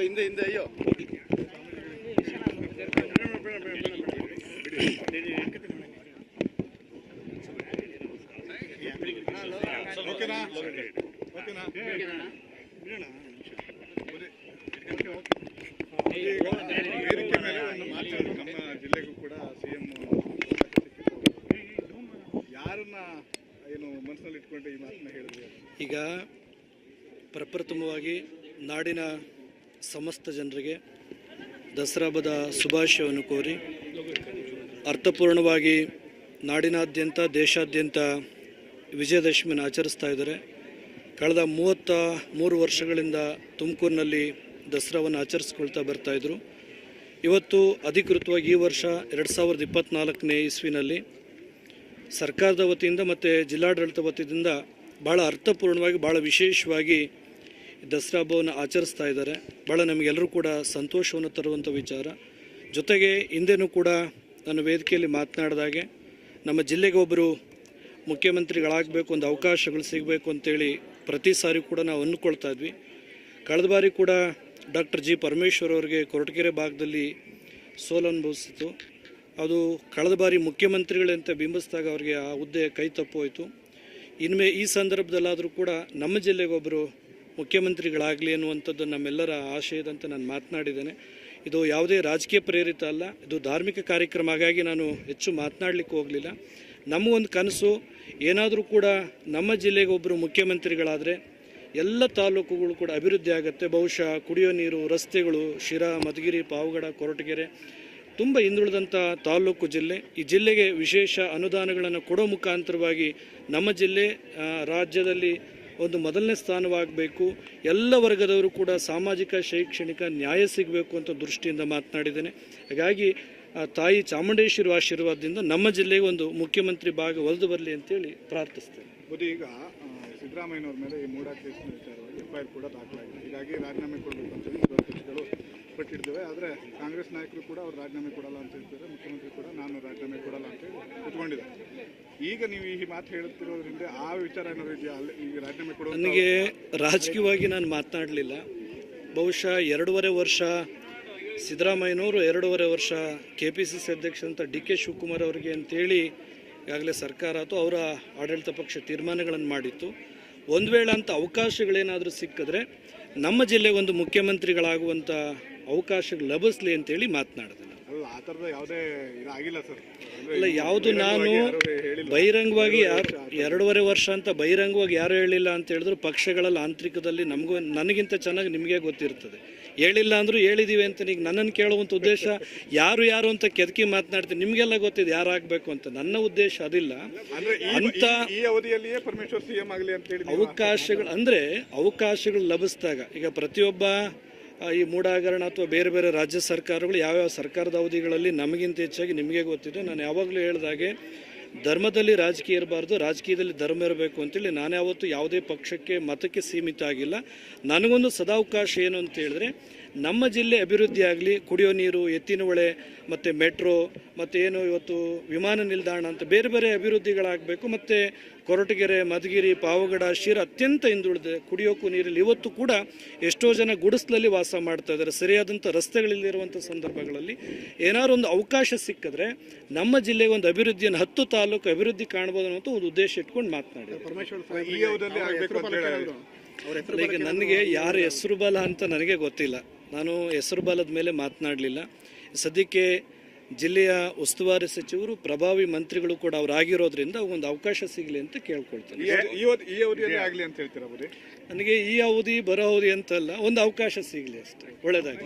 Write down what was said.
ಹಿಂದೆ ಹಿಂದೆ, ಅಯ್ಯೋ. ಒಂದು ನಮ್ಮ ಜಿಲ್ಲೆಗೂ ಕೂಡ ಸಿಎಂ ಯಾರನ್ನ ಏನು ಈ ಹೇಳಿದ್ರು ಈಗ ಪ್ರಪ್ರಥಮವಾಗಿ ನಾಡಿನ ಸಮಸ್ತ ಜನರಿಗೆ ದಸರಾ ಹಬ್ಬದ ಶುಭಾಶಯವನ್ನು ಕೋರಿ ಅರ್ಥಪೂರ್ಣವಾಗಿ ನಾಡಿನಾದ್ಯಂತ, ದೇಶಾದ್ಯಂತ ವಿಜಯದಶಮಿಯನ್ನು ಆಚರಿಸ್ತಾ ಇದ್ದಾರೆ. ಕಳೆದ ಮೂವತ್ತ ಮೂರು ವರ್ಷಗಳಿಂದ ತುಮಕೂರಿನಲ್ಲಿ ದಸರಾವನ್ನು ಆಚರಿಸ್ಕೊಳ್ತಾ ಬರ್ತಾಯಿದ್ರು ಇವತ್ತು ಅಧಿಕೃತವಾಗಿ ಈ ವರ್ಷ ಎರಡು ಸಾವಿರದ ಇಪ್ಪತ್ತ್ನಾಲ್ಕನೇ ಇಸ್ವಿನಲ್ಲಿ ಸರ್ಕಾರದ ವತಿಯಿಂದ ಮತ್ತು ಜಿಲ್ಲಾಡಳಿತ ವತಿಯಿಂದ ಭಾಳ ಅರ್ಥಪೂರ್ಣವಾಗಿ ಭಾಳ ವಿಶೇಷವಾಗಿ ದಸರಾ ಹಬ್ಬವನ್ನು ಆಚರಿಸ್ತಾ ಇದ್ದಾರೆ. ಭಾಳ ನಮಗೆಲ್ಲರೂ ಕೂಡ ಸಂತೋಷವನ್ನು ತರುವಂಥ ವಿಚಾರ. ಜೊತೆಗೆ ಹಿಂದೆನೂ ಕೂಡ ನಾನು ವೇದಿಕೆಯಲ್ಲಿ ಮಾತನಾಡಿದಾಗೆ ನಮ್ಮ ಜಿಲ್ಲೆಗೆ ಒಬ್ಬರು ಮುಖ್ಯಮಂತ್ರಿಗಳಾಗಬೇಕು, ಒಂದು ಅವಕಾಶಗಳು ಸಿಗಬೇಕು ಅಂತೇಳಿ ಪ್ರತಿ ಸಾರಿ ಕೂಡ ನಾವು ಅಂದ್ಕೊಳ್ತಾ ಇದ್ವಿ. ಕಳೆದ ಬಾರಿ ಕೂಡ ಡಾಕ್ಟರ್ ಜಿ ಪರಮೇಶ್ವರ್ ಅವರಿಗೆ ಕೊರಟಗೆರೆ ಭಾಗದಲ್ಲಿ ಸೋಲು ಅನುಭವಿಸಿತು ಅದು ಕಳೆದ ಬಾರಿ ಮುಖ್ಯಮಂತ್ರಿಗಳಂತ ಬಿಂಬಿಸಿದಾಗ ಅವರಿಗೆ ಆ ಹುದ್ದೆ ಕೈ ತಪ್ಪೋಯಿತು. ಇನ್ಮೇ ಈ ಸಂದರ್ಭದಲ್ಲಾದರೂ ಕೂಡ ನಮ್ಮ ಜಿಲ್ಲೆಗೆ ಒಬ್ಬರು ಮುಖ್ಯಮಂತ್ರಿಗಳಾಗಲಿ ಅನ್ನುವಂಥದ್ದು ನಮ್ಮೆಲ್ಲರ ಆಶಯದಂತೆ ನಾನು ಮಾತನಾಡಿದ್ದೇನೆ. ಇದು ಯಾವುದೇ ರಾಜಕೀಯ ಪ್ರೇರಿತ ಅಲ್ಲ, ಇದು ಧಾರ್ಮಿಕ ಕಾರ್ಯಕ್ರಮ. ಹಾಗಾಗಿ ನಾನು ಹೆಚ್ಚು ಮಾತನಾಡಲಿಕ್ಕೆ ಹೋಗಲಿಲ್ಲ. ನಮ್ಮ ಒಂದು ಕನಸು, ಏನಾದರೂ ಕೂಡ ನಮ್ಮ ಜಿಲ್ಲೆಗೆ ಒಬ್ಬರು ಮುಖ್ಯಮಂತ್ರಿಗಳಾದರೆ ಎಲ್ಲ ತಾಲೂಕುಗಳು ಕೂಡ ಅಭಿವೃದ್ಧಿ ಆಗುತ್ತೆ. ಬಹುಶಃ ಕುಡಿಯೋ ನೀರು, ರಸ್ತೆಗಳು, ಶಿರಾ, ಮಧುಗಿರಿ, ಪಾವಗಡ, ಕೊರಟಗೆರೆ, ತುಂಬ ಹಿಂದುಳಿದಂಥ ತಾಲೂಕು ಜಿಲ್ಲೆ. ಈ ಜಿಲ್ಲೆಗೆ ವಿಶೇಷ ಅನುದಾನಗಳನ್ನು ಕೊಡೋ ಮುಖಾಂತರವಾಗಿ ನಮ್ಮ ಜಿಲ್ಲೆ ರಾಜ್ಯದಲ್ಲಿ ಒಂದು ಮೊದಲನೇ ಸ್ಥಾನವಾಗಬೇಕು. ಎಲ್ಲ ವರ್ಗದವರು ಕೂಡ ಸಾಮಾಜಿಕ, ಶೈಕ್ಷಣಿಕ ನ್ಯಾಯ ಸಿಗಬೇಕು ಅಂತ ದೃಷ್ಟಿಯಿಂದ ಮಾತನಾಡಿದ್ದೇನೆ. ಹಾಗಾಗಿ ತಾಯಿ ಚಾಮುಂಡೇಶ್ವರಿ ಆಶೀರ್ವಾದದಿಂದ ನಮ್ಮ ಜಿಲ್ಲೆಗೆ ಒಂದು ಮುಖ್ಯಮಂತ್ರಿ ಭಾಗ ಒಲಿದು ಬರಲಿ ಅಂತೇಳಿ ಪ್ರಾರ್ಥಿಸ್ತೇನೆ. ಈಗ ಸಿದ್ದರಾಮಯ್ಯನವ್ರ ಮೇಲೆ ಈ ಮೂಡಾ ಕೇಸಿನ ವಿಚಾರವಾಗಿ ಎಫ್ ಕೂಡ ದಾಖಲಾಗಿದೆ. ಹೀಗಾಗಿ ರಾಜೀನಾಮೆ ಕೊಡಬೇಕು ಅಂತ ಪಟ್ಟಿರ್ತವೆ ಆದರೆ ಕಾಂಗ್ರೆಸ್ ನಾಯಕರು ಕೂಡ ಅವ್ರು ರಾಜೀನಾಮೆ ಕೊಡಲ್ಲ ಅಂತ ಹೇಳ್ತಾರೆ ಮುಖ್ಯಮಂತ್ರಿ ಕೂಡ ನಾನು ರಾಜೀನಾಮೆ ಕೊಡಲ್ಲ ಅಂತ ಹೇಳಿ ಕುತ್ಕೊಂಡಿದ್ದಾರೆ. ಈಗ ನೀವು ಈ ಮಾತು ಹೇಳುತ್ತಿರೋದ್ರಿಂದ ಆ ವಿಚಾರ ಏನಾದ್ರು ಇದೆಯಾ? ಅಲ್ಲಿ ಈಗ ರಾಜೀನಾಮೆ ಕೊಡೋ ನನಗೆ ರಾಜಕೀಯವಾಗಿ ನಾನು ಮಾತನಾಡಲಿಲ್ಲ. ಬಹುಶಃ ಎರಡೂವರೆ ವರ್ಷ ಸಿದ್ದರಾಮಯ್ಯನವರು ಎರಡೂವರೆ ವರ್ಷ ಕೆ ಪಿ ಸಿ ಸಿ ಅಧ್ಯಕ್ಷ ಅಂತ ಡಿ ಕೆ ಶಿವಕುಮಾರ್ ಅವರಿಗೆ ಅಂತೇಳಿ ಈಗಾಗಲೇ ಸರ್ಕಾರ ಅಥವಾ ಅವರ ಆಡಳಿತ ಪಕ್ಷ ತೀರ್ಮಾನಗಳನ್ನು ಮಾಡಿತ್ತು. ಒಂದು ವೇಳೆ ಅಂತ ಅವಕಾಶಗಳೇನಾದರೂ ಸಿಕ್ಕಿದ್ರೆ ನಮ್ಮ ಜಿಲ್ಲೆಗೊಂದು ಮುಖ್ಯಮಂತ್ರಿಗಳಾಗುವಂಥ ಅವಕಾಶಗಳು ಲಭಿಸ್ಲಿ ಅಂತೇಳಿ ಮಾತನಾಡಿದೆ ಅಲ್ಲ ಆ ಥರದ ಯಾವುದೇ ನಾನು ಬಹಿರಂಗವಾಗಿ ಯಾರು ಎರಡೂವರೆ ವರ್ಷ ಅಂತ ಬಹಿರಂಗವಾಗಿ ಯಾರು ಹೇಳಿಲ್ಲ ಅಂತ ಹೇಳಿದ್ರು ಪಕ್ಷಗಳಲ್ಲಿ ಆಂತರಿಕದಲ್ಲಿ ನಮಗೂ ನನಗಿಂತ ಚೆನ್ನಾಗಿ ನಿಮಗೆ ಗೊತ್ತಿರ್ತದೆ. ಹೇಳಿಲ್ಲ ಅಂದ್ರೂ ಹೇಳಿದೀವಿ ಅಂತ ಈಗ ನನ್ನನ್ನು ಕೇಳುವಂಥ ಉದ್ದೇಶ ಯಾರು ಯಾರು ಅಂತ ಕೆದಕಿ ಮಾತನಾಡ್ತೀನಿ. ನಿಮಗೆಲ್ಲ ಗೊತ್ತಿದೆ ಯಾರಾಗಬೇಕು ಅಂತ. ನನ್ನ ಉದ್ದೇಶ ಅದಿಲ್ಲ. ಅಂತ ಈ- ಈ ಅವಧಿಯಲ್ಲಿಯೇ ಪರಮೇಶ್ವರ್ ಸಿಎಂ ಆಗಲಿ ಅಂತ ಹೇಳಿ ಅವಕಾಶಗಳು ಅಂದರೆ ಅವಕಾಶಗಳು ಲಭಿಸಿದಾಗ ಈಗ ಪ್ರತಿಯೊಬ್ಬ ಈ ಮೂಡಾಗರಣ ಅಥವಾ ಬೇರೆ ಬೇರೆ ರಾಜ್ಯ ಸರ್ಕಾರಗಳು ಯಾವ್ಯಾವ ಸರ್ಕಾರದ ಅವಧಿಗಳಲ್ಲಿ ನಮಗಿಂತ ಹೆಚ್ಚಾಗಿ ನಿಮಗೆ ಗೊತ್ತಿದೆ. ನಾನು ಯಾವಾಗಲೂ ಹೇಳಿದಾಗೆ ಧರ್ಮದಲ್ಲಿ ರಾಜಕೀಯ ಇರಬಾರ್ದು, ರಾಜಕೀಯದಲ್ಲಿ ಧರ್ಮ ಇರಬೇಕು ಅಂತೇಳಿ ನಾನು ಯಾವತ್ತೂ ಯಾವುದೇ ಪಕ್ಷಕ್ಕೆ, ಮತಕ್ಕೆ ಸೀಮಿತ ಆಗಿಲ್ಲ. ನನಗೊಂದು ಸದಾವಕಾಶ ಏನು ಅಂತ ಹೇಳಿದ್ರೆ ನಮ್ಮ ಜಿಲ್ಲೆ ಅಭಿವೃದ್ಧಿ ಆಗಲಿ, ಕುಡಿಯೋ ನೀರು, ಎತ್ತಿನ ಹೊಳೆ, ಮತ್ತು ಮೆಟ್ರೋ, ಮತ್ತು ಏನು ಇವತ್ತು ವಿಮಾನ ನಿಲ್ದಾಣ ಅಂತ ಬೇರೆ ಬೇರೆ ಅಭಿವೃದ್ಧಿಗಳಾಗಬೇಕು, ಮತ್ತು ಕೊರಟಗೆರೆ, ಮಧುಗಿರಿ, ಪಾವಗಡ, ಶಿರ ಅತ್ಯಂತ ಹಿಂದುಳಿದಿದೆ ಕುಡಿಯೋಕ್ಕೂ ನೀರಲ್ಲಿ ಇವತ್ತು ಕೂಡ ಎಷ್ಟೋ ಜನ ಗುಡಿಸ್ಲಲ್ಲಿ ವಾಸ ಮಾಡ್ತಾ ಇದ್ದಾರೆ. ಸರಿಯಾದಂಥ ರಸ್ತೆಗಳಲ್ಲಿರುವಂಥ ಸಂದರ್ಭಗಳಲ್ಲಿ ಏನಾದ್ರು ಒಂದು ಅವಕಾಶ ಸಿಕ್ಕಿದ್ರೆ ನಮ್ಮ ಜಿಲ್ಲೆಗೆ ಒಂದು ಅಭಿವೃದ್ಧಿಯನ್ನು ಹತ್ತು ತಾಲೂಕು ಅಭಿವೃದ್ಧಿ ಕಾಣ್ಬೋದು ಅನ್ನೋ ಒಂದು ಉದ್ದೇಶ ಇಟ್ಕೊಂಡು ಮಾತನಾಡಿದೆ ಈಗ ನನಗೆ ಯಾರ ಹೆಸರು ಬಲ ಅಂತ ನನಗೆ ಗೊತ್ತಿಲ್ಲ. ನಾನು ಹೆಸರು ಬಲದ ಮೇಲೆ ಮಾತನಾಡಲಿಲ್ಲ. ಸದ್ಯಕ್ಕೆ ಜಿಲ್ಲೆಯ ಉಸ್ತುವಾರಿ ಸಚಿವರು ಪ್ರಭಾವಿ ಮಂತ್ರಿಗಳು ಕೂಡ ಅವ್ರು ಆಗಿರೋದ್ರಿಂದ ಒಂದು ಅವಕಾಶ ಸಿಗಲಿ ಅಂತ ಕೇಳ್ಕೊಳ್ತೇನೆ. ಈ ಅವಧಿ- ಈ ಅವಧಿ- ಈ ಆಗಲಿ ಅಂತ ಹೇಳ್ತೀರಾ ನನಗೆ ಈ ಅವಧಿ ಬರೋ ಅವಧಿ ಅಂತಲ್ಲ ಒಂದು ಅವಕಾಶ ಸಿಗಲಿ ಅಷ್ಟೇ. ಒಳ್ಳೆಯದಾಗಿ